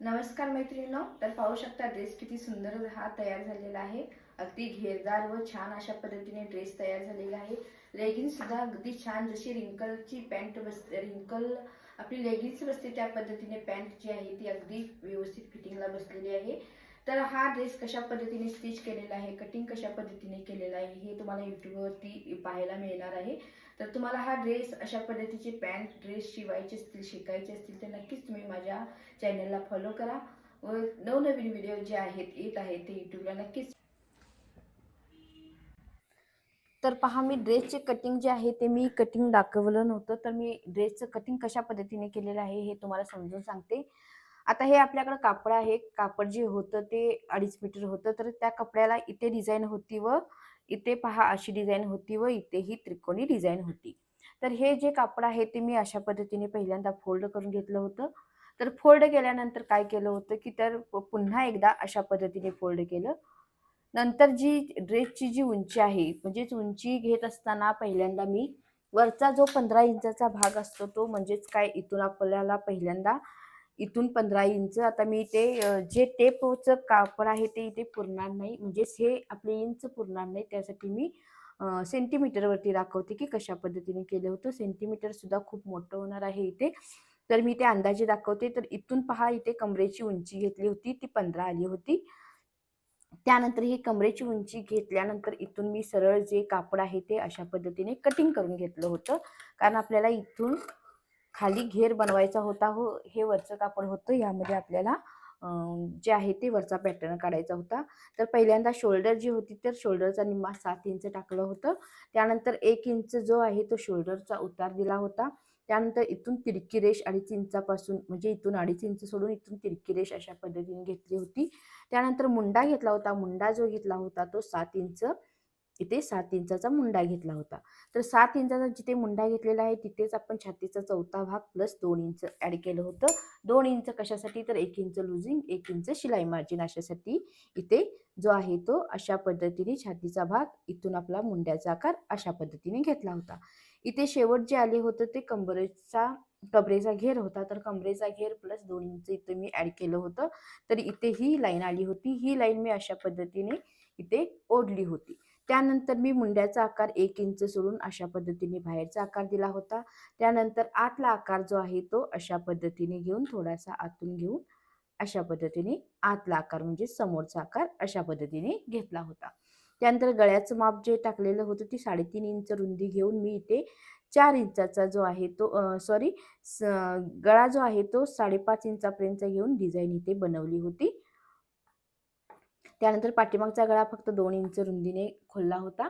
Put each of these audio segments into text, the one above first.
नमस्कार मैत्रिणींनो तर पाहू शकता ड्रेस किती सुंदर हा तयार झालेला आहे. अगदी घेरदार व छान अशा पद्धतीने ड्रेस तयार झालेला आहे. लेगिन्स सुद्धा अगदी छान जशी रिंकलची पॅन्ट बसते रिंकल आपली लेगिन्स बसते त्या पद्धतीने पॅन्ट जी आहे ती अगदी व्यवस्थित फिटिंगला बसलेली आहे. तर हा ड्रेस कशा पद्धतीने स्टिच केलेला आहे कटिंग कशा पद्धतीने केलेला आहे हे तुम्हाला युट्यूबवरती पाहायला मिळणार आहे. तर तुम्हाला हा ड्रेस अशा पद्धतीचे पॅन्ट ड्रेस शिवायचे असतील शिकायचे असतील तर नक्कीच तुम्ही माझ्या चॅनलला फॉलो करा व नवनवीन व्हिडिओ जे आहेत येत आहेत ते यूट्यूबला नक्कीच तर पहा मी ड्रेसचे कटिंग जे आहे ते मी कटिंग दाखवलं नव्हतं. तर मी ड्रेसचं कटिंग कशा पद्धतीने केलेलं आहे हे तुम्हाला समजून सांगते. आता हे आपल्याकडं कापड आहे. कापड जे होतं ते अडीच मीटर होतं. तर त्या कपड्याला इथे डिझाईन होती व इथे पहा अशी डिझाईन होती व इथेही त्रिकोणी डिझाईन होती. तर हे जे कापड आहे ते मी अशा पद्धतीने पहिल्यांदा फोल्ड करून घेतलं होतं. तर फोल्ड केल्यानंतर काय केलं होतं की तर पुन्हा एकदा अशा पद्धतीने फोल्ड केलं. नंतर जी ड्रेसची जी उंची आहे म्हणजेच उंची घेत असताना पहिल्यांदा मी वरचा जो पंधरा इंचाचा भाग असतो तो म्हणजेच काय इथून आपल्याला पहिल्यांदा इथून पंधरा इंच. आता मी ते जे टेपचं कापड आहे ते इथे पुरणार नाही. म्हणजेच हे आपले इंच पुरणार नाही. त्यासाठी मी सेंटीमीटरवरती दाखवते की कशा पद्धतीने केलं होतं. सेंटीमीटर सुद्धा खूप मोठं होणार आहे इथे. तर मी ते अंदाजे दाखवते. तर इथून पहा इथे कमरेची उंची घेतली होती ती पंधरा आली होती. त्यानंतर ही कमरेची उंची घेतल्यानंतर इथून मी सरळ जे कापड आहे ते अशा पद्धतीने कटिंग करून घेतलं होतं. कारण आपल्याला इथून खाली घेर बनवायचा होता हो हे वरचं कापड होतं. यामध्ये आपल्याला जे आहे ते वरचा पॅटर्न काढायचा होता. तर पहिल्यांदा शोल्डर जी होती तर शोल्डरचा निम्मा सात इंच टाकलं होतं. त्यानंतर एक इंच जो आहे तो शोल्डरचा उतार दिला होता. त्यानंतर इथून तिरकी रेष अडीच इंचापासून म्हणजे इथून अडीच इंच सोडून इथून तिरकी रेष अशा पद्धतीने घेतली होती. त्यानंतर मुंडा घेतला होता. मुंडा जो घेतला होता तो सात इंच. इथे सात इंचाचा मुंडा घेतला होता. तर सात इंचाचा जिथे मुंडा घेतलेला आहे तिथेच आपण छातीचा चौथा भाग प्लस दोन इंच ॲड केलं होतं. दोन इंच कशासाठी? तर एक इंच लुझिंग एक इंच शिलाई मार्जिन अशासाठी इथे जो आहे तो अशा पद्धतीने छातीचा भाग इथून आपला मुंड्याचा आकार अशा पद्धतीने घेतला होता. इथे शेवट जे आले होतं ते कंबरेचा कमरेचा घेर होता. तर कमरेचा घेर प्लस दोन इंच इथे मी ॲड केलं होतं. तर इथे ही लाईन आली होती. ही लाईन मी अशा पद्धतीने इथे ओढली होती. त्यानंतर मी मुंड्याचा आकार एक इंच सोडून अशा पद्धतीने बाहेरचा आकार दिला होता. त्यानंतर आतला आकार जो आहे तो अशा पद्धतीने घेऊन थोडासा आतून घेऊन अशा पद्धतीने आतला आकार म्हणजे समोरचा आकार अशा पद्धतीने घेतला होता. त्यानंतर गळ्याचं माप जे टाकलेलं होतं ती साडेतीन इंच रुंदी घेऊन मी इथे चार इंचाचा जो आहे तो सॉरी गळा जो आहे तो साडेपाच इंचापर्यंत घेऊन डिझाईन इथे बनवली होती. त्यानंतर पाठीमागचा गळा फक्त दोन इंच रुंदीने खोलला होता.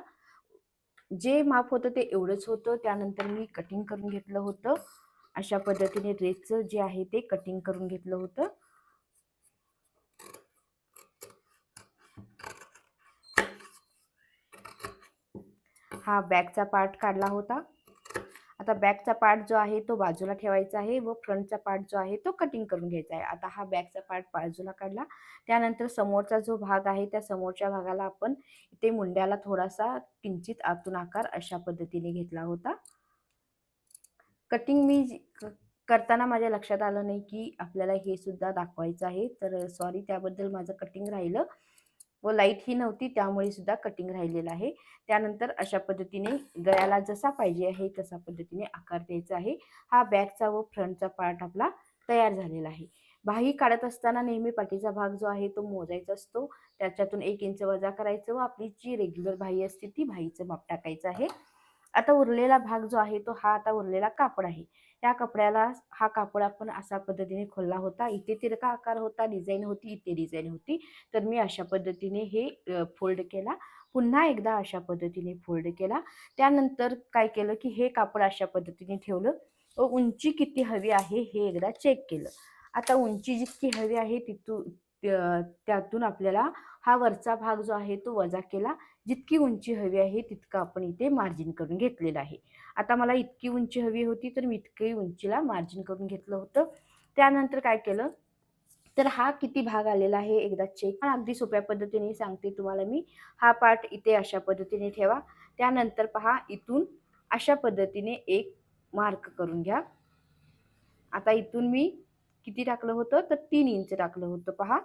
जे माप होतं ते एवढंच होतं. त्यानंतर मी कटिंग करून घेतलं होतं. अशा पद्धतीने ड्रेसचं जे आहे ते कटिंग करून घेतलं होतं. हा बॅगचा पार्ट काढला होता. आता बॅकचा पार्ट जो आहे तो बाजूला ठेवायचा आहे व फ्रंटचा पार्ट जो आहे तो कटिंग करून घ्यायचा आहे. आता हा बॅकचा पार्ट बाजूला काढला. त्यानंतर समोरचा जो भाग आहे त्या समोरच्या भागाला आपण इथे मुंड्याला थोडासा किंचित आतून आकार अशा पद्धतीने घेतला होता. कटिंग मी जी- क- करताना माझ्या लक्षात आलं नाही की आपल्याला हे सुद्धा दाखवायचं आहे. तर सॉरी त्याबद्दल माझं कटिंग राहिलं. व लाइट ही नव्हती त्यामुळे सुद्धा कटिंग राहिलेलं आहे. त्यानंतर अशा पद्धतीने गळ्याला जसा पाहिजे आहे तसा पद्धतीने आकार द्यायचा आहे. हा बॅकचा व फ्रंटचा पार्ट आपला तयार झालेला आहे. बाही काढत असताना नेहमी पाठीचा भाग जो आहे तो मोजायचा असतो. त्याच्यातून एक इंच वजा करायचं व आपली जी रेग्युलर बाही असते ती बाहीचं माप टाकायचं आहे. आता उरलेला भाग जो आहे तो हा आता उरलेला कापड आहे. त्या कपड्याला हा कापड आपण अशा पद्धतीने खोलला होता. इथे तिरका आकार होता डिझाईन होती इथे डिझाईन होती. तर मी अशा पद्धतीने हे फोल्ड केला. पुन्हा एकदा अशा पद्धतीने फोल्ड केला. त्यानंतर काय केलं की हे कापड अशा पद्धतीने ठेवलं. व उंची किती हवी आहे हे एकदा चेक केलं. आता उंची जितकी हवी आहे तिथून त्यातून आपल्याला हा वरचा भाग जो आहे तो वजा केला. जितकी उंची हवी आहे तितकं आपण इथे मार्जिन करून घेतलेलं आहे. आता मला इतकी उंची हवी होती तर मी इतकी उंचीला मार्जिन करून घेतलं होतं. त्यानंतर काय केलं? तर हा किती भाग आलेला आहे? एकदा चेक अगदी सोप्या पद्धतीने सांगते तुम्हाला मी. हा पार्ट इथे अशा पद्धतीने ठेवा. त्यानंतर पहा इथून अशा पद्धतीने एक मार्क करून घ्या. आता इथून मी किती टाकलं होतं? तर तीन इंच टाकलं होतं पहा.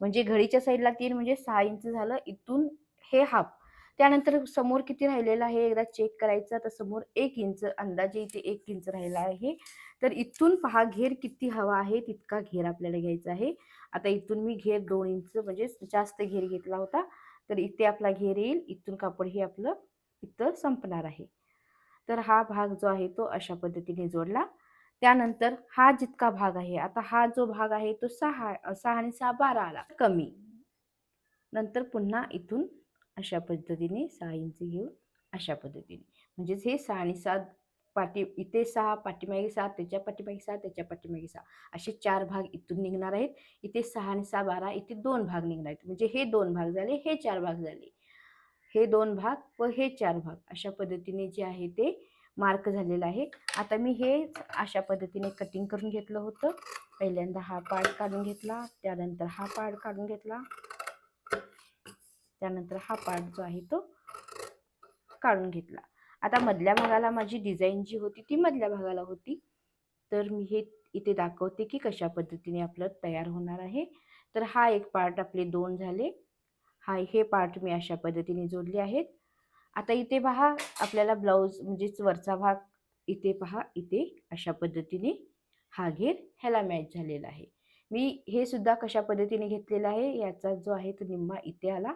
म्हणजे घडीच्या साईडला तीन म्हणजे सहा इंच झालं. इथून हे हाफ. त्यानंतर समोर किती राहिलेलं आहे? एकदा चेक करायचं तर समोर एक इंच अंदाजे इथे एक इंच राहिला आहे. तर इथून पहा घेर किती हवा आहे? तितका घेर आपल्याला घ्यायचा आहे. आता इथून मी घेर दोन इंच म्हणजे जास्त घेर घेतला होता. तर इथे आपला घेर येईल. इथून कापड हे आपलं इथं संपणार आहे. तर हा भाग जो आहे तो अशा पद्धतीने जोडला. त्यानंतर हा जितका भाग आहे आता हा जो भाग आहे तो सहा सहा आणि सहा बारा आला. कमी. नंतर पुन्हा इथून अशा पद्धतीने सहा इंच घेऊन अशा पद्धतीने. म्हणजेच हे सहा आणि सात पाठी इथे सहा पाठीमागे सहा त्याच्या पाठीमागे सहा त्याच्या पाठीमागे सहा. असे चार भाग इथून निघणार आहेत. इथे सहा आणि सहा बारा इथे दोन भाग निघणार आहेत. म्हणजे हे दोन भाग झाले हे चार भाग झाले. हे दोन भाग व हे चार भाग. अशा पद्धतीने जे आहे ते मार्क झालेलं आहे. आता मी हे अशा पद्धतीने कटिंग करून घेतलं होतं. पहिल्यांदा हा पार्ट काढून घेतला त्यानंतर हा पार्ट काढून घेतला. त्यानंतर हा पार्ट जो आहे तो काढून घेतला. आता मधल्या भागाला माझी डिझाईन जी होती ती मधल्या भागाला होती. तर मी हे इथे दाखवते की कशा पद्धतीने आपलं तयार होणार आहे. तर हा एक पार्ट आपले दोन झाले. हा हे पार्ट मी अशा पद्धतीने जोडले आहेत. आता इथे पहा आपल्याला ब्लाऊज म्हणजेच वरचा भाग इथे पहा इथे अशा पद्धतीने हा घेर ह्याला मॅच झालेला आहे. मी हे सुद्धा कशा पद्धतीने घेतलेलं आहे याचा जो आहे तो निम्मा इथे आला.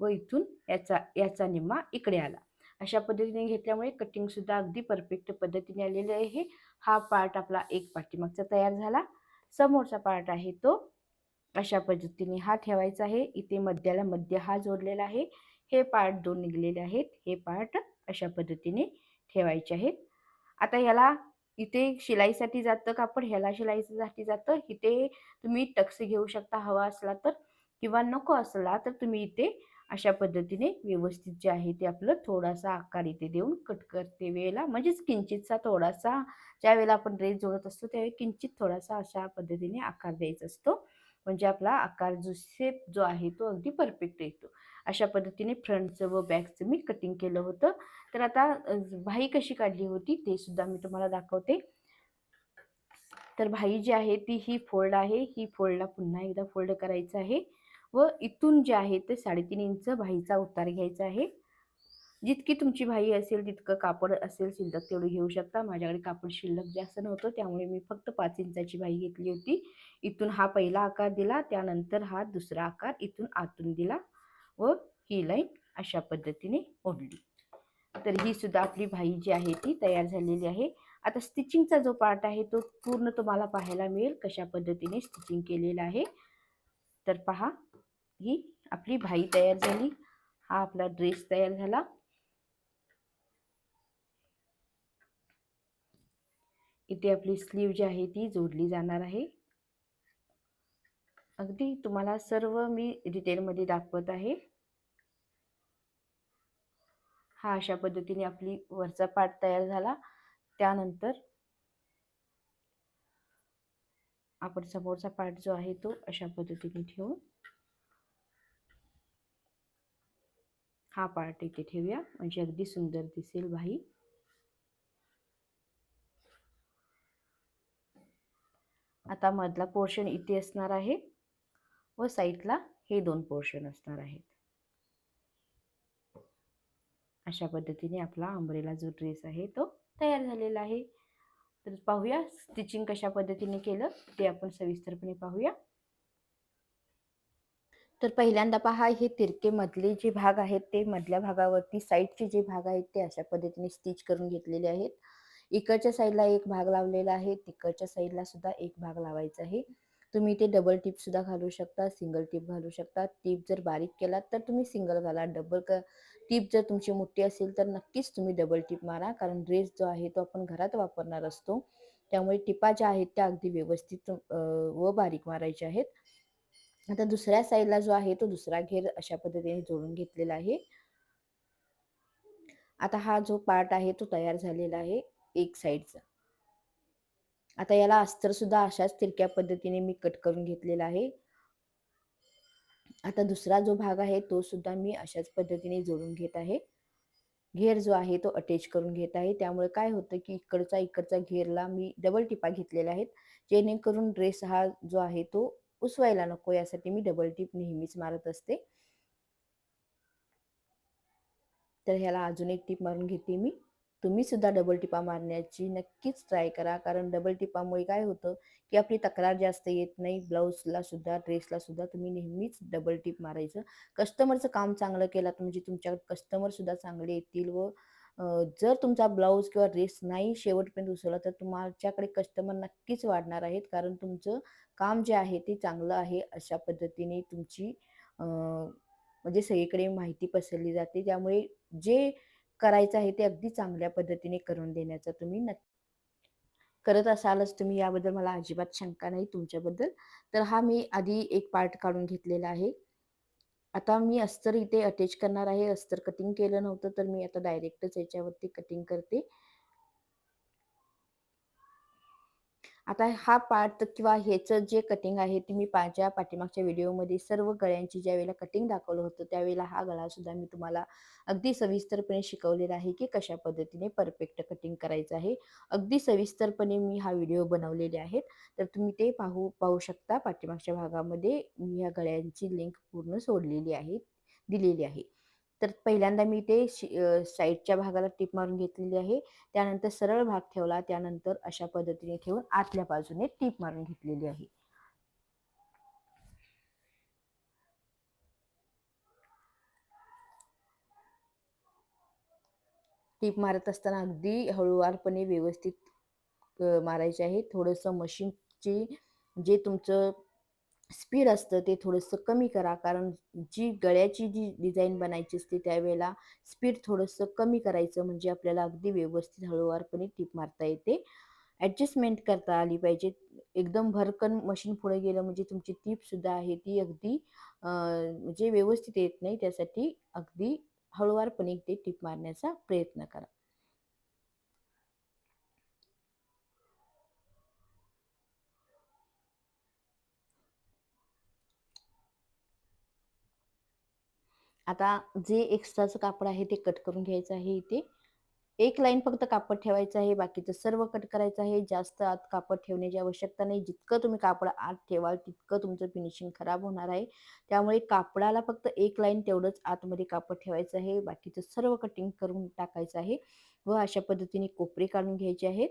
व इथून याचा याचा निम्मा इकडे आला. अशा पद्धतीने घेतल्यामुळे कटिंगसुद्धा अगदी परफेक्ट पद्धतीने आलेले आहे. हा पार्ट आपला एक पाठीमागचा तयार झाला. समोरचा पार्ट आहे तो. अशा पद्धतीने हा ठेवायचा आहे. इथे मध्याला मध्य हा जोडलेला आहे. हे पार्ट दोन निघलेले आहेत. हे पार्ट अशा पद्धतीने ठेवायचे आहेत. आता ह्याला इथे शिलाईसाठी जातं कापड ह्याला शिलाईसाठी जातं. इथे तुम्ही टक्स घेऊ शकता. हवा असला तर किंवा नको असला तर तुम्ही इथे अशा पद्धतीने व्यवस्थित जे आहे ते आपलं थोडासा आकार इथे देऊन कट करते वेळेला. म्हणजेच किंचितचा थोडासा ज्या वेळेला आपण ड्रेस जोडत असतो त्यावेळी किंचित थोडासा अशा पद्धतीने आकार द्यायचा असतो. म्हणजे आपला आकार जो शेप जो आहे तो अगदी परफेक्ट येतो. अशा पद्धतीने फ्रंटचं व बॅकचं मी कटिंग केलं होतं. तर आता भाई कशी काढली होती ते सुद्धा मी तुम्हाला दाखवते. तर भाई जी आहे ती ही फोल्ड आहे. ही फोल्डला पुन्हा एकदा फोल्ड करायचं आहे. व इथून जे आहे ते साडेतीन इंच भाईचा उतार घ्यायचा आहे. जितकी तुमची भाई असेल तितकं कापड असेल शिल्लक तेवढं घेऊ शकता. माझ्याकडे कापड शिल्लक जास्त नव्हतं त्यामुळे मी फक्त पाच इंचाची भाई घेतली होती. इथून हा पहिला आकार दिला त्यानंतर हा दुसरा आकार इथून आतून दिला व ही लाईन अशा पद्धतीने ओढली. तर ही सुद्धा आपली भाई जी आहे ती तयार झालेली आहे. आता स्टिचिंगचा जो पार्ट आहे तो पूर्ण तुम्हाला पाहायला मिळेल कशा पद्धतीने स्टिचिंग केलेलं आहे. तर पहा ही आपली भाई तयार झाली. हा आपला ड्रेस तयार झाला. इथे आपली स्लीव जी आहे ती जोडली जाणार आहे. अगदी तुम्हाला सर्व मी डिटेलमध्ये दाखवत आहे. हा अशा पद्धतीने आपली वरचा पार्ट तयार झाला. त्यानंतर आपण समोरचा पार्ट जो आहे तो अशा पद्धतीने ठेवून हा पार्ट इथे ठेवूया. म्हणजे अगदी सुंदर दिसेल भाई आता मधला पोर्शन इथे असणार आहे व साईडला हे दोन पोर्शन असणार आहेत. अशा पद्धतीने आपला आंबरेला जो ड्रेस आहे तो तयार झालेला आहे. तर पाहूया स्टिचिंग कशा पद्धतीने केलं ते आपण सविस्तरपणे पाहूया. तर पहिल्यांदा पहा हे तिरके मधले जे भाग आहेत ते मधल्या भागावरती साईडचे जे भाग आहेत ते अशा पद्धतीने स्टिच करून घेतलेले आहेत. इकडच्या साईडला एक भाग लावलेला आहे तिकडच्या साईडला सुद्धा एक भाग लावायचा आहे. तुम्ही ते डबल टिप सुद्धा घालू शकता सिंगल टिप घालू शकता. टिप जर बारीक केलात तर तुम्ही सिंगल घाला. डबल क टिप जर तुमची मोठी असेल तर नक्कीच तुम्ही डबल टिप मारा. कारण ड्रेस जो आहे तो आपण घरात वापरणार असतो. त्यामुळे टिपा ज्या आहेत त्या अगदी व्यवस्थित व बारीक मारायच्या आहेत. आता दुसऱ्या साईडला जो आहे तो दुसरा घेर अशा पद्धतीने जोडून घेतलेला आहे. आता हा जो पार्ट आहे तो तयार झालेला आहे एक साईडचा आता याला अस्तर सुद्धा अशाच तिरक्या पद्धतीने मी कट करून घेतलेला आहे. आता दुसरा जो भाग आहे तो सुद्धा मी अशाच पद्धतीने जोडून घेत आहे. घेर जो आहे तो अटॅच करून घेत आहे. त्यामुळे काय होतं की इकडचा इकडचा घेरला मी डबल टिपा घेतलेल्या आहेत. जेणेकरून ड्रेस हा जो आहे तो उसवायला नको यासाठी मी डबल टिप नेहमीच मारत असते. तर ह्याला अजून एक टिप मारून घेते मी. तुम्ही सुद्धा डबल टिपा मारण्याची नक्कीच ट्राय करा. कारण डबल टिपामुळे काय होतं की आपली तक्रार जास्त येत नाही. ब्लाऊजला सुद्धा ड्रेसला सुद्धा तुम्ही नेहमीच डबल टिप मारायचं. कस्टमरचं काम चांगलं केलं तर म्हणजे तुमच्याकडे कस्टमर सुद्धा चांगले येतील व जर तुमचा ब्लाऊज किंवा ड्रेस नाही शेवटपर्यंत उसवला तर तुमच्याकडे कस्टमर नक्कीच वाढणार आहेत. कारण तुमचं काम जे आहे ते चांगलं आहे अशा पद्धतीने तुमची म्हणजे सगळीकडे माहिती पसरली जाते. त्यामुळे जे करायचं आहे ते अगदी चांगल्या पद्धतीने करून देण्याचा तुम्ही नक्की करत असालच तुम्ही याबद्दल. मला अजिबात शंका नाही तुमच्याबद्दल. तर हा मी आधी एक पार्ट काढून घेतलेला आहे. आता मी अस्तर इथे अटॅच करणार आहे. अस्तर कटिंग केलं नव्हतं तर मी आता डायरेक्टच याच्यावरती कटिंग करते. आता हा पार्ट किंवा ह्याचं जे कटिंग आहे ते मी माझ्या पाठीमागच्या व्हिडिओमध्ये सर्व गळ्यांची ज्या वेळेला कटिंग दाखवलं होतं त्यावेळेला हा गळा सुद्धा मी तुम्हाला अगदी सविस्तरपणे शिकवलेला आहे की कशा पद्धतीने परफेक्ट कटिंग करायचं आहे. अगदी सविस्तरपणे मी हा व्हिडिओ बनवलेले आहेत. तर तुम्ही ते पाहू पाहू शकता. पाठीमागच्या भागामध्ये मी ह्या गळ्यांची लिंक पूर्ण सोडलेली आहे दिलेली आहे. तर पहिल्यांदा मी ते साईडच्या भागाला टीप मारून घेतलेली आहे. त्यानंतर सरळ भाग ठेवला. त्यानंतर अशा पद्धतीने ठेवून आतल्या बाजूने टीप मारून घेतलेली आहे. टीप मारत असताना अगदी हळूवारपणे व्यवस्थित मारायचे आहे. थोडंसं मशीनची जे तुमचं स्पीड असतं ते थोडंसं कमी करा. कारण जी गळ्याची जी डिझाईन बनायची असते त्यावेळेला स्पीड थोडंसं कमी करायचं म्हणजे आपल्याला अगदी व्यवस्थित हळूवारपणे टीप मारता येते. ॲडजस्टमेंट करता आली पाहिजे. एकदम भरकन मशीन पुढे गेलं म्हणजे तुमची टीपसुद्धा आहे ती अगदी म्हणजे व्यवस्थित येत नाही. त्यासाठी अगदी हळूवारपणे ते टीप मारण्याचा प्रयत्न करा. आता जे एक्स्ट्राचं कापड आहे ते कट करून घ्यायचं आहे इथे. एक लाईन फक्त कापड ठेवायचं आहे बाकीचं सर्व कट करायचं आहे. जास्त आत कापड ठेवण्याची आवश्यकता नाही. जितकं तुम्ही कापड आत ठेवाल तितकं तुमचं फिनिशिंग खराब होणार आहे. त्यामुळे कापडाला फक्त एक लाईन तेवढंच आतमध्ये कापड ठेवायचं आहे. बाकीचं सर्व कटिंग करून टाकायचं आहे व अशा पद्धतीने कोपरे काढून घ्यायचे आहेत.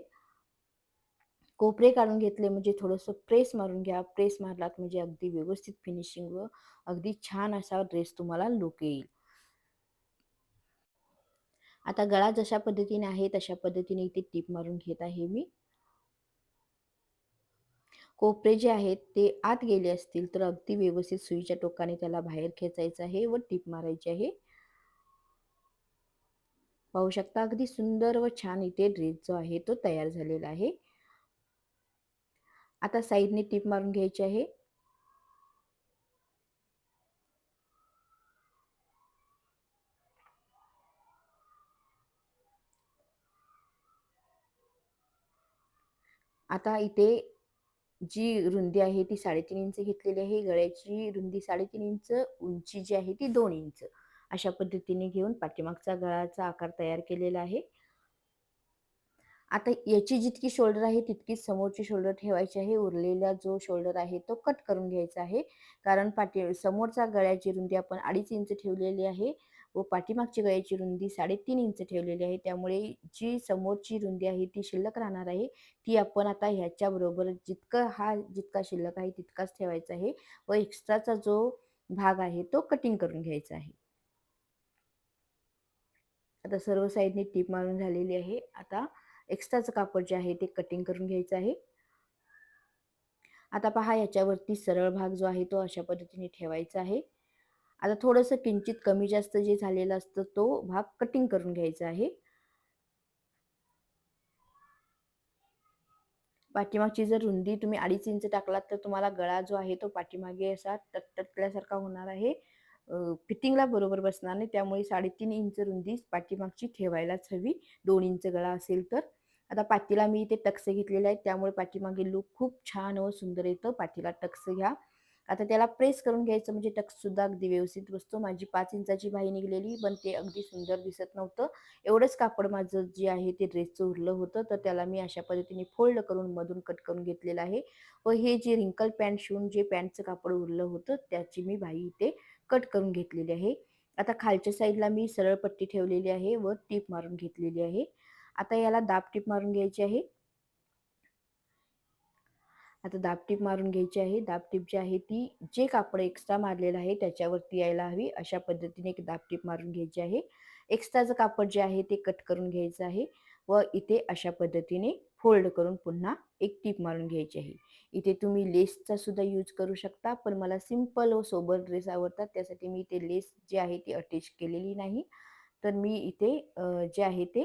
कोपरे काढून घेतले म्हणजे थोडंसं प्रेस मारून घ्या. प्रेस मारलात म्हणजे अगदी व्यवस्थित फिनिशिंग व अगदी छान असा ड्रेस तुम्हाला लुक येईल. आता गळा जशा पद्धतीने आहे तशा पद्धतीने इथे टीप मारून घेत आहे मी. कोपरे जे आहेत ते आत गेले असतील तर अगदी व्यवस्थित सुईच्या टोकाने त्याला बाहेर खेचायचं आहे व टीप मारायची आहे. पाहू शकता अगदी सुंदर व छान इथे ड्रेस जो आहे तो तयार झालेला आहे. आता साईडने टीप मारून घ्यायची आहे. आता इथे जी रुंदी आहे ती साडेतीन इंच घेतलेली आहे. गळ्याची रुंदी साडेतीन इंच उंची जी आहे ती दोन इंच. अशा पद्धतीने घेऊन पाठीमागचा गळाचा आकार तयार केलेला आहे. आता याची जितकी शोल्डर आहे तितकीच समोरची शोल्डर ठेवायची आहे. उरलेला जो शोल्डर आहे तो कट करून घ्यायचा आहे. कारण पाठी समोरचा गळ्याची रुंदी आपण अडीच इंच ठेवलेली आहे व पाठीमागची गळ्याची रुंदी साडेतीन इंच ठेवलेली आहे. त्यामुळे जी समोरची रुंदी आहे ती शिल्लक राहणार आहे. ती आपण आता ह्याच्याबरोबर जितकं हा जितका शिल्लक आहे तितकाच ठेवायचा आहे व एक्स्ट्राचा जो भाग आहे तो कटिंग करून घ्यायचा आहे. आता सर्व साईडने टीप मारून झालेली आहे. आता एक्स्ट्राचं कापड जे आहे ते कटिंग करून घ्यायचं आहे. आता पहा याच्यावरती सरळ भाग जो आहे तो अशा पद्धतीने ठेवायचा आहे. आता थोडंसं किंचित कमी जास्त जे झालेलं असतं तो भाग कटिंग करून घ्यायचा आहे. पाठीमागची जर रुंदी तुम्ही अडीच इंच टाकलात तर तुम्हाला गळा जो आहे तो पाठीमागे असा तटतटल्यासारखा होणार आहे. फिटिंगला बरोबर बसणार नाही त्यामुळे साडेतीन इंच रुंदी पाठीमागची ठेवायलाच हवी. दोन इंच गळा असेल तर. आता पाठीला मी इथे टक्स घेतलेले आहेत त्यामुळे पाठीमागे लुक खूप छान व सुंदर येतं. पाठीला टक्स घ्या. आता त्याला प्रेस करून घ्यायचं म्हणजे टक्सुद्धा अगदी व्यवस्थित बसतो. माझी पाच इंचाची बाही निघलेली पण ते अगदी सुंदर दिसत नव्हतं. एवढंच कापड माझं जे आहे ते ड्रेसचं उरलं होतं. तर त्याला मी अशा पद्धतीने फोल्ड करून मधून कट करून घेतलेलं आहे. व हे जे रिंकल पॅन्ट शिवून जे पॅन्टचं कापड उरलं होतं त्याची मी बाही इथे कट करून घेतलेली आहे. आता खालच्या साईडला मी सरळ पट्टी ठेवलेली आहे व टीप मारून घेतलेली आहे. आता याला दाब टीप मारून घ्यायची आहे. आता दाबटीप मारून घ्यायची आहे. दाबटीप जी आहे ती जे कापड एक्स्ट्रा मारलेलं आहे त्याच्यावरती यायला हवी अशा पद्धतीने एक दाबटीप मारून घ्यायची आहे. एक्स्ट्राचं कापड जे आहे ते कट करून घ्यायचं आहे व इथे अशा पद्धतीने फोल्ड करून पुन्हा एक टीप मारून घ्यायची आहे. इथे तुम्ही लेसचा सुद्धा यूज करू शकता पण मला सिंपल व सोबर ड्रेस आवडतात त्यासाठी मी इथे लेस जे आहे ती अटॅच केलेली नाही. तर मी इथे जे आहे ते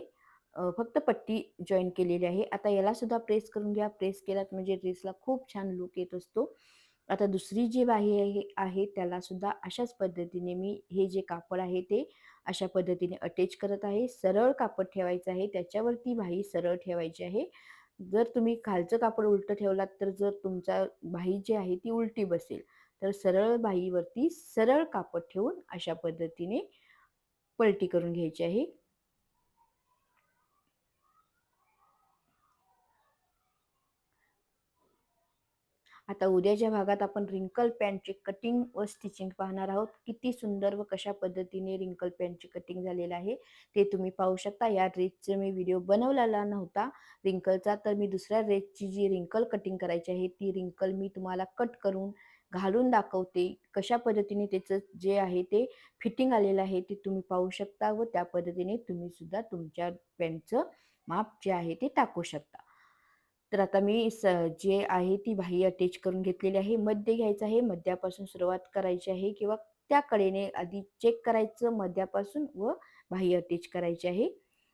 फक्त पट्टी जॉईन केलेली आहे. आता याला सुद्धा प्रेस करून घ्या. प्रेस केलात म्हणजे ड्रेसला खूप छान लुक येत असतो. आता दुसरी जी बाही आहे आहे त्याला सुद्धा अशाच पद्धतीने मी हे जे कापड आहे ते अशा पद्धतीने अटॅच करत आहे. सरळ कापड ठेवायचं आहे. त्याच्यावरती बाही सरळ ठेवायची आहे. जर तुम्ही खालचं कापड उलटं ठेवलात तर जर तुमचा बाही जी आहे ती उलटी बसेल. तर सरळ बाहीवरती सरळ कापड ठेवून अशा पद्धतीने पलटी करून घ्यायची आहे. आता उद्याच्या भागात आपण रिंकल पॅन्टचे कटिंग व स्टिचिंग पाहणार आहोत. किती सुंदर व कशा पद्धतीने रिंकल पॅन्टचे कटिंग झालेलं आहे ते तुम्ही पाहू शकता. या ड्रेसचा मी व्हिडिओ बनवलेला नव्हता. रिंकलचा तर मी दुसऱ्या ड्रेसची जी रिंकल कटिंग करायची आहे ती रिंकल मी तुम्हाला कट करून घालून दाखवते. कशा पद्धतीने त्याचं जे आहे ते फिटिंग आलेलं आहे ते तुम्ही पाहू शकता व त्या पद्धतीने तुम्ही सुद्धा तुमच्या पॅन्टचं माप जे आहे ते टाकू शकता. तर आता मी स जे आहे ती बाही अटॅच करून घेतलेली आहे. मध्य घ्यायचं आहे मध्यापासून सुरुवात करायची आहे किंवा त्या कडेने आधी चेक करायचं मध्यापासून व बाही अटॅच करायची आहे.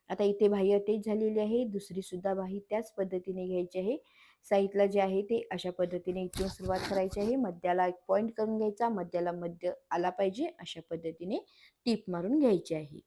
आता इथे बाही अटॅच झालेली आहे दुसरी सुद्धा बाही त्याच पद्धतीने घ्यायची आहे. साईडला जे आहे ते अशा पद्धतीने इथून सुरुवात करायची आहे. मध्याला एक पॉईंट करून घ्यायचा मध्याला मध्य आला पाहिजे अशा पद्धतीने टीप मारून घ्यायची आहे.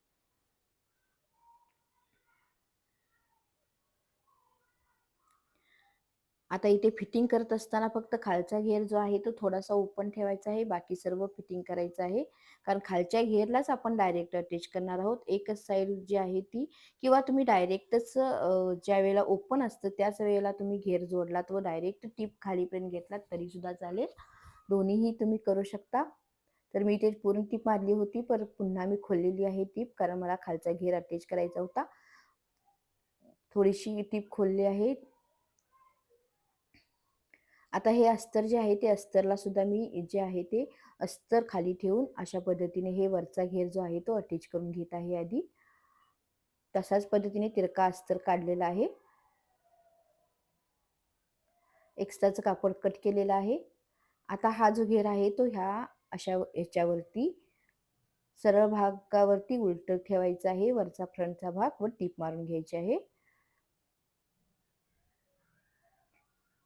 आता इथे फिटिंग करत असताना फक्त खालचा घेर जो आहे तो थोडासा ओपन ठेवायचा आहे बाकी सर्व फिटिंग करायचं आहे. कारण खालच्या घेरलाच आपण डायरेक्ट अटॅच करणार आहोत. एकच साईड जी आहे ती किंवा तुम्ही डायरेक्टच ज्या वेळेला ओपन असतं त्याच वेळेला तुम्ही घेर जोडलात व डायरेक्ट टीप खालीपर्यंत घेतलात तरी सुद्धा चालेल. दोन्हीही तुम्ही करू शकता. तर मी इथे पूर्ण टीप मारली होती पर पुन्हा मी खोललेली आहे टीप कारण मला खालचा घेर अटॅच करायचा होता. थोडीशी टीप खोलली आहे. आता हे अस्तर जे आहे ते अस्तरला सुद्धा मी जे आहे ते अस्तर खाली ठेवून अशा पद्धतीने हे वरचा घेर जो आहे तो अटॅच करून घेत आहे आधी. तसाच पद्धतीने तिरका अस्तर काढलेला आहे. एक्स्ट्राचं कापड कट केलेलं आहे. आता हा जो घेर आहे तो ह्या अशा याच्यावरती सरळ भागावरती उलट ठेवायचा आहे. वरचा फ्रंटचा भाग व टीप मारून घ्यायची आहे.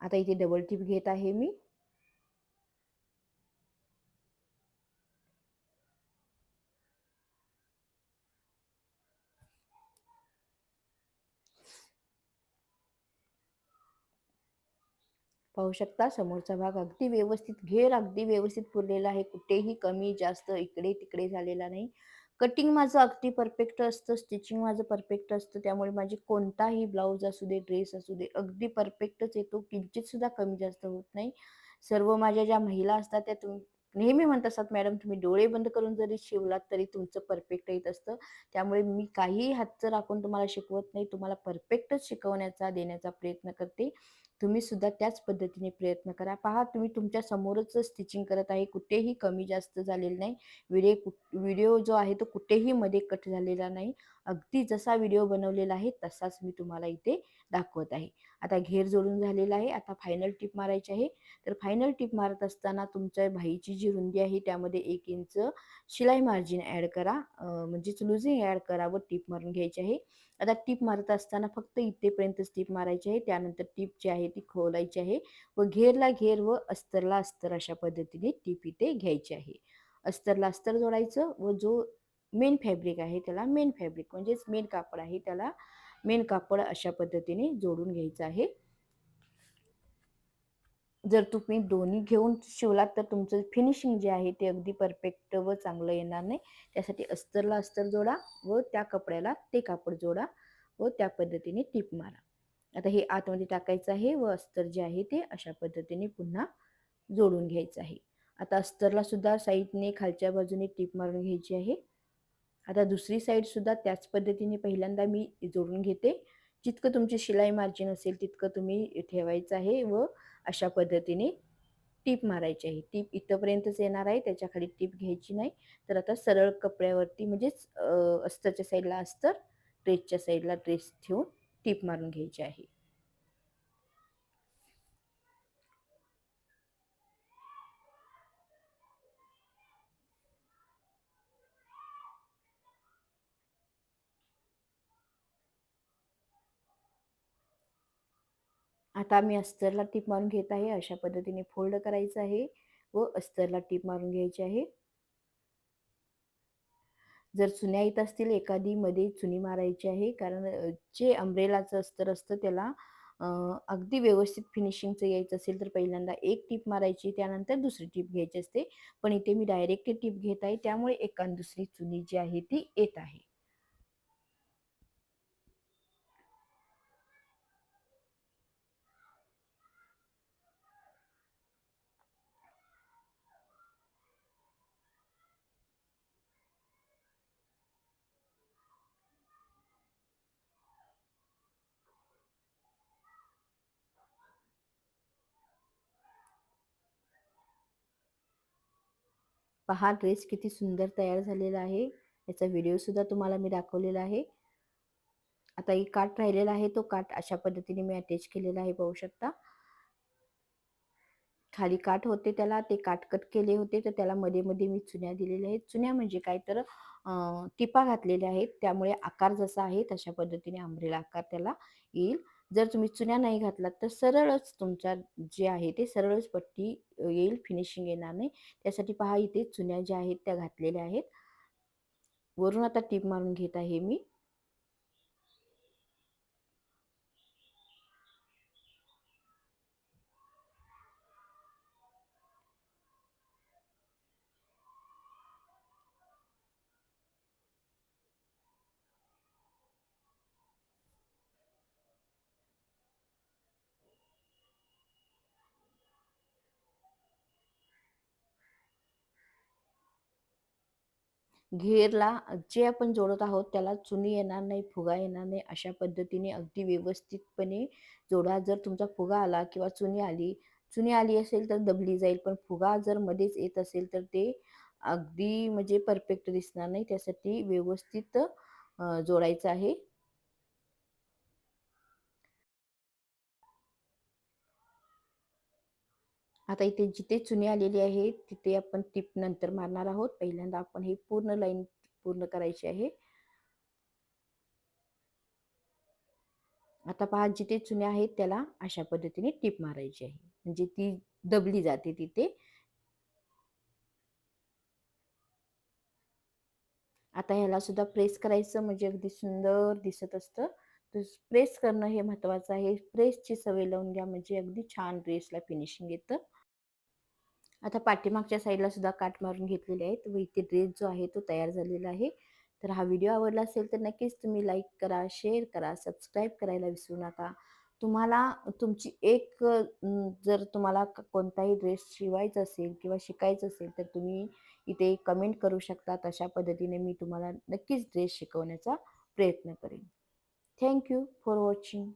आता इथे डबल टिप घेत आहे मी. पाहू शकता समोरचा भाग अगदी व्यवस्थित घेर अगदी व्यवस्थित पुरलेला आहे. कुठेही कमी जास्त इकडे तिकडे झालेला नाही. कटिंग माझं अगदी परफेक्ट असतं स्टिचिंग माझं परफेक्ट असतं त्यामुळे माझी कोणताही ब्लाऊज असू दे ड्रेस असू दे अगदी परफेक्टच येतो. किंचित सुद्धा कमी जास्त होत नाही. सर्व माझ्या ज्या महिला असतात त्या तुम्ही नेहमी म्हणत असतात मॅडम तुम्ही डोळे बंद करून जरी शिवलात तरी तुमचं परफेक्ट येत असतं. त्यामुळे मी काहीही हातचं राखून तुम्हाला शिकवत नाही. तुम्हाला परफेक्टच शिकवण्याचा देण्याचा प्रयत्न करते. तुम्ही सुद्धा त्याच पद्धतीने प्रयत्न करा. पहा तुम्ही तुमच्या समोरच स्टिचिंग करत आहे कुठेही कमी जास्त झालेलं नाही. व्हिडिओ व्हिडिओ जो आहे तो कुठेही मध्ये कट झालेला नाही. अगदी जसा व्हिडिओ बनवलेला आहे तसाच मी तुम्हाला इथे दाखवत आहे. आता घेर जोडून झालेला आहे. आता फायनल टिप मारायची आहे. तर फायनल टिप मारत असताना तुमच्या भाईची जी रुंदी आहे त्यामध्ये एक इंच शिलाई मार्जिन ॲड करा. म्हणजेच लुझिंग ॲड करा व टिप मारून घ्यायची आहे. आता टिप मारत असताना फक्त इथेपर्यंतच टीप मारायची आहे. त्यानंतर टिप जी आहे ती खोलायची आहे व घेरला घेर व अस्तरला अस्तर अशा पद्धतीने टीप इथे घ्यायची आहे. अस्तरला अस्तर जोडायचं व जो मेन फॅब्रिक आहे त्याला मेन फॅब्रिक म्हणजेच मेन कापड आहे त्याला मेन कापड अशा पद्धतीने जोडून घ्यायचं आहे. जर तुम्ही दोन्ही घेऊन शिवलात तर तुमचं फिनिशिंग जे आहे ते अगदी परफेक्ट व चांगलं येणार नाही. त्यासाठी अस्तरला अस्तर जोडा व त्या कपड्याला ते कापड जोडा व त्या पद्धतीने टीप मारा. आता हे आतमध्ये टाकायचं आहे व अस्तर जे आहे ते अशा पद्धतीने पुन्हा जोडून घ्यायचं आहे. आता अस्तरला सुद्धा साईडने खालच्या बाजूने टीप मारून घ्यायची आहे. आता दुसरी साईड सुद्धा त्याच पद्धतीने पहिल्यांदा मी जोडून घेते. जितकं तुमची शिलाई मार्जिन असेल तितकं तुम्ही ठेवायचं आहे व अशा पद्धतीने टीप मारायची आहे. टीप इथंपर्यंतच येणार आहे त्याच्याखाली टीप घ्यायची नाही. तर आता सरळ कपड्यावरती म्हणजेच अस्तरच्या साईडला अस्तर ड्रेसच्या साईडला ड्रेस ठेवून टीप मारून घ्यायची आहे. आता मी अस्तरला टीप मारून घेत आहे. अशा पद्धतीने फोल्ड करायचं आहे व अस्तरला टीप मारून घ्यायची आहे. जर चुन्या येत असतील एखादी मध्ये चुनी मारायची आहे कारण जे अंब्रेलाचं अस्तर असतं त्याला अगदी व्यवस्थित फिनिशिंगचं यायचं असेल तर पहिल्यांदा एक टीप मारायची त्यानंतर दुसरी टीप घ्यायची असते. पण इथे मी डायरेक्ट टीप घेत आहे. त्यामुळे एका दुसरी चुनी जी आहे ती येत आहे. पहा ड्रेस किती सुंदर तयार झालेला आहे. याचा व्हिडिओ सुद्धा तुम्हाला मी दाखवलेला आहे. आता एक काट राहिलेला आहे तो काट अशा पद्धतीने मी अटॅच केलेला आहे पाहू शकता. खाली काठ होते त्याला ते काट कट केले होते तर त्याला मध्ये मध्ये मी चुन्या दिलेल्या आहेत. चुन्या म्हणजे काय तर टिपा घातलेल्या आहेत. त्यामुळे आकार जसा आहे तशा पद्धतीने आंब्रेला आकार त्याला येईल. जर तुम्ही चुन्या नाही घातलात तर सरळच तुमच्या जे आहे ते सरळच पट्टी येईल फिनिशिंग येणार नाही. त्यासाठी पहा इथे चुन्या ज्या आहेत त्या घातलेल्या आहेत. वरून आता टीप मारून घेत आहे मी. घेरला जे आपण जोडत आहोत त्याला चुनी येणार नाही फुगा येणार नाही अशा पद्धतीने अगदी व्यवस्थितपणे जोडा. जर तुमचा फुगा आला किंवा चुनी आली चुनी आली असेल तर दबली जाईल पण फुगा जर मध्येच येत असेल तर ते अगदी म्हणजे परफेक्ट दिसणार नाही. त्यासाठी व्यवस्थित जोडायचं आहे. आता इथे जिथे चुनी आलेली आहे तिथे आपण टिप नंतर मारणार आहोत. पहिल्यांदा आपण हे पूर्ण लाईन पूर्ण करायची आहे. आता पहा जिथे चुन्या आहेत त्याला अशा पद्धतीने टिप मारायची आहे. म्हणजे ती दबली जाते तिथे. आता ह्याला सुद्धा प्रेस करायचं म्हणजे अगदी सुंदर दिसत असतं. तर प्रेस करणं हे महत्वाचं आहे. प्रेसची सवय लावून घ्या म्हणजे अगदी छान ड्रेसला फिनिशिंग येतं. आता पाठीमागच्या साईडला सुद्धा काट मारून घेतलेले आहेत. व इथे ड्रेस जो आहे तो तयार झालेला आहे. तर हा व्हिडिओ आवडला असेल तर नक्कीच तुम्ही लाईक करा शेअर करा सबस्क्राईब करायला विसरू नका. तुम्हाला तुमची एक जर तुम्हाला कोणताही ड्रेस शिवायचा असेल किंवा शिकायचं असेल तर तुम्ही इथे कमेंट करू शकता तशा पद्धतीने मी तुम्हाला नक्कीच ड्रेस शिकवण्याचा प्रयत्न करेन. Thank you for watching